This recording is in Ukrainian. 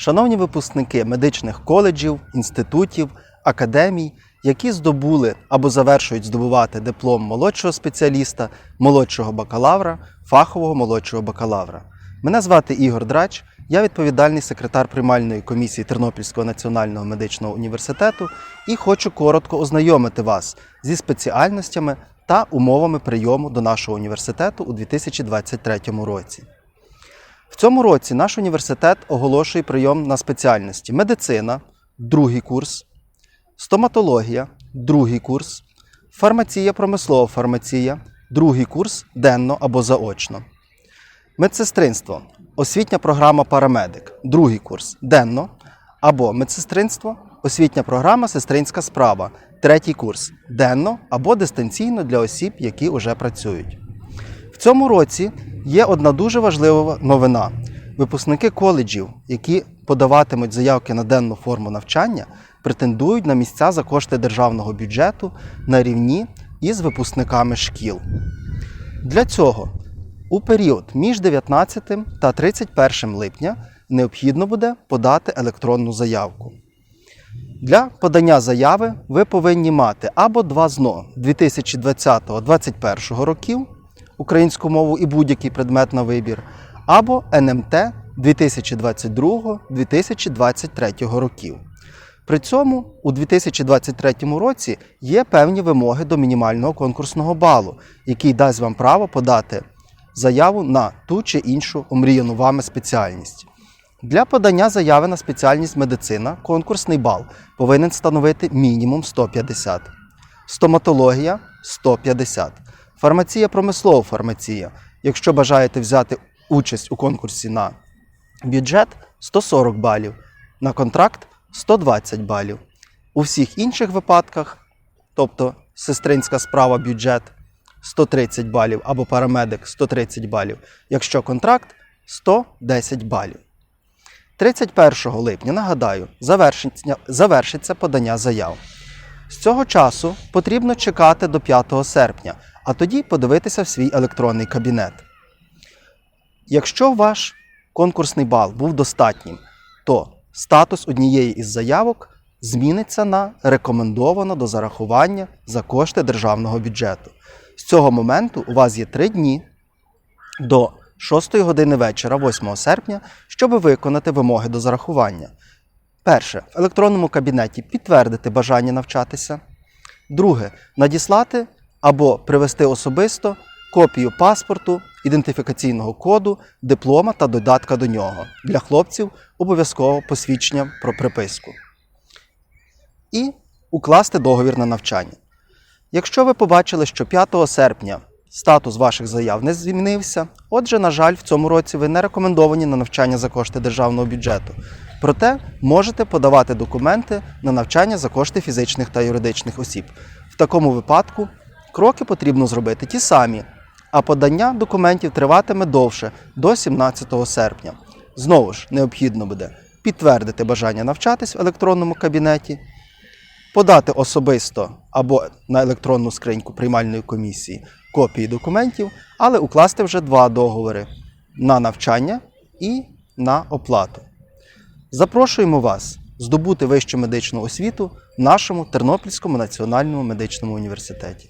Шановні випускники медичних коледжів, інститутів, академій, які здобули або завершують здобувати диплом молодшого спеціаліста, молодшого бакалавра, фахового молодшого бакалавра. Мене звати Ігор Драч, я відповідальний секретар приймальної комісії Тернопільського національного медичного університету і хочу коротко ознайомити вас зі спеціальностями та умовами прийому до нашого університету у 2023 році. В цьому році наш університет оголошує прийом на спеціальності медицина, другий курс, стоматологія, другий курс, фармація, промислова фармація, другий курс денно або заочно. Медсестринство, освітня програма Парамедик, другий курс денно або медсестринство, освітня програма Сестринська справа, третій курс денно або дистанційно для осіб, які вже працюють. В цьому році є одна дуже важлива новина. Випускники коледжів, які подаватимуть заявки на денну форму навчання, претендують на місця за кошти державного бюджету на рівні із випускниками шкіл. Для цього у період між 19 та 31 липня необхідно буде подати електронну заявку. Для подання заяви ви повинні мати або два ЗНО 2020-2021 років українську мову і будь-який предмет на вибір, або НМТ 2022-2023 років. При цьому у 2023 році є певні вимоги до мінімального конкурсного балу, який дасть вам право подати заяву на ту чи іншу омріяну вами спеціальність. Для подання заяви на спеціальність медицина конкурсний бал повинен становити мінімум 150. Стоматологія 150. Фармація промислова фармація. Якщо бажаєте взяти участь у конкурсі на бюджет 140 балів, на контракт 120 балів. У всіх інших випадках, тобто сестринська справа бюджет 130 балів або парамедик 130 балів, якщо контракт 110 балів. 31 липня, нагадаю, завершиться, подання заяв. З цього часу потрібно чекати до 5 серпня, а тоді подивитися в свій електронний кабінет. Якщо ваш конкурсний бал був достатнім, то статус однієї із заявок зміниться на рекомендовано до зарахування за кошти державного бюджету. З цього моменту у вас є 3 дні до 6 години вечора, 8 серпня, щоб виконати вимоги до зарахування. Перше, в електронному кабінеті підтвердити бажання навчатися. Друге, надіслати або привезти особисто копію паспорту, ідентифікаційного коду, диплома та додатка до нього. Для хлопців обов'язково посвідчення про приписку. І укласти договір на навчання. Якщо ви побачили, що 5 серпня статус ваших заяв не змінився, отже, на жаль, в цьому році ви не рекомендовані на навчання за кошти державного бюджету. Проте можете подавати документи на навчання за кошти фізичних та юридичних осіб. В такому випадку кроки потрібно зробити ті самі, а подання документів триватиме довше до 17 серпня. Знову ж необхідно буде підтвердити бажання навчатись в електронному кабінеті, подати особисто або на електронну скриньку приймальної комісії копії документів, але укласти вже два договори на навчання і на оплату. Запрошуємо вас здобути вищу медичну освіту в нашому Тернопільському національному медичному університеті.